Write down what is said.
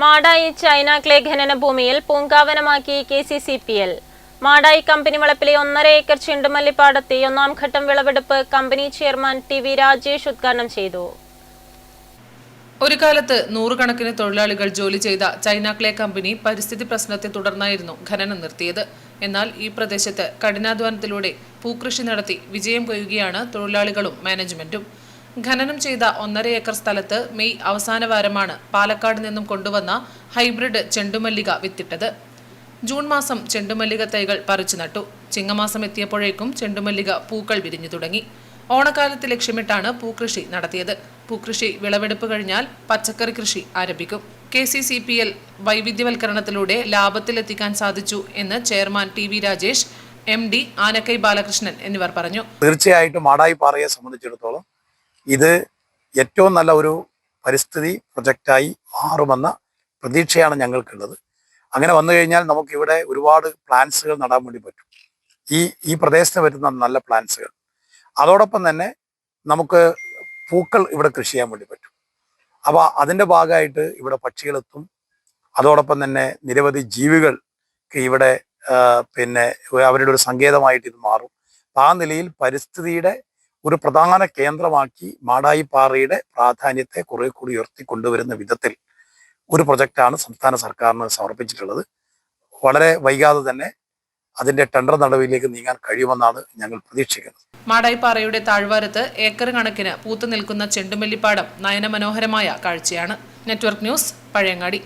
Madayi China clay ഖനന ഭൂമിയിൽ പൂങ്കാവനമാക്കി K C C P L. Madayi company വളപ്പിലെ ഒന്നര ഏക്കർ ചെണ്ടുമല്ലിപ്പാടത്തെ ഒന്നാം ഘട്ടം വിളവെടുപ്പ് company chairman T V Rajesh ഉദ്ഘാടനം ചെയ്തു. ഒരു കാലത്ത് നൂറുകണക്കിന് തൊഴിലാളികൾ ജോലി ചെയ്ത ചൈന ക്ലേ കമ്പനി പരിസ്ഥിതി പ്രശ്നത്തെ തുടർന്നായിരുന്നു ഖനനം നിർത്തിയത്. എന്നാൽ ഈ പ്രദേശത്ത് കഠിനാധ്വാനത്തിലൂടെ പൂക്കൃഷി നടത്തി വിജയം കൊയ്യുകയാണ് തൊഴിലാളികളും മാനേജ്മെന്റും. ഖനനം ചെയ്ത ഒന്നര ഏക്കർ സ്ഥലത്ത് മെയ് അവസാന വാരമാണ് പാലക്കാട് നിന്നും കൊണ്ടുവന്ന ഹൈബ്രിഡ് ചെണ്ടുമല്ലിക വിത്തിട്ടത്. ജൂൺ മാസം ചെണ്ടുമല്ലിക തൈകൾ പറിച്ചു നട്ടു. ചിങ്ങമാസം എത്തിയപ്പോഴേക്കും ചെണ്ടുമല്ലിക പൂക്കൾ വിരിഞ്ഞു തുടങ്ങി. ഓണക്കാലത്ത് ലക്ഷ്യമിട്ടാണ് പൂക്കൃഷി നടത്തിയത്. പൂക്കൃഷി വിളവെടുപ്പ് കഴിഞ്ഞാൽ പച്ചക്കറി കൃഷി ആരംഭിക്കും. K C C P L വൈവിധ്യവൽക്കരണത്തിലൂടെ ലാഭത്തിലെത്തിക്കാൻ സാധിച്ചു എന്ന് chairman T V Rajesh M D Anakkai Balakrishnan എന്നിവർ പറഞ്ഞു. തീർച്ചയായിട്ടും മാടായി പാറയെ സംബന്ധിച്ചിടത്തോളം ഇത് ഏറ്റവും നല്ല ഒരു പരിസ്ഥിതി പ്രൊജക്റ്റായി മാറുമെന്ന പ്രതീക്ഷയാണ് ഞങ്ങൾക്കുള്ളത്. അങ്ങനെ വന്നു കഴിഞ്ഞാൽ നമുക്കിവിടെ ഒരുപാട് പ്ലാന്റ്സുകൾ നടാൻ വേണ്ടി പറ്റും. ഈ ഈ പ്രദേശത്ത് വരുന്ന നല്ല പ്ലാന്റ്സുകൾ അതോടൊപ്പം തന്നെ നമുക്ക് പൂക്കൾ ഇവിടെ കൃഷി ചെയ്യാൻ വേണ്ടി പറ്റും. അപ്പോൾ അതിന്റെ ഭാഗമായിട്ട് ഇവിടെ പക്ഷികളെത്തും. അതോടൊപ്പം തന്നെ നിരവധി ജീവികൾക്ക് ഇവിടെ പിന്നെ അവരുടെ ഒരു സങ്കേതമായിട്ട് ഇത് മാറും. ആ നിലയിൽ പരിസ്ഥിതിയുടെ ഒരു പ്രധാന കേന്ദ്രമാക്കി മാടായിപ്പാറയുടെ പ്രാധാന്യത്തെ കുറെ കൂടി ഉയർത്തി കൊണ്ടുവരുന്ന വിധത്തിൽ ഒരു പ്രൊജക്റ്റാണ് സംസ്ഥാന സർക്കാരിന് സമർപ്പിച്ചിട്ടുള്ളത്. വളരെ വൈകാതെ തന്നെ അതിന്റെ ടെൻഡർ നടപടിയിലേക്ക് നീങ്ങാൻ കഴിയുമെന്നാണ് ഞങ്ങൾ പ്രതീക്ഷിക്കുന്നത്. മാടായിപ്പാറയുടെ താഴ്വാരത്ത് ഏക്കർ കണക്കിന് പൂത്തു നിൽക്കുന്ന ചെണ്ടുമല്ലിപ്പാടം നയനമനോഹരമായ കാഴ്ചയാണ്. Network news Pazhayangadi.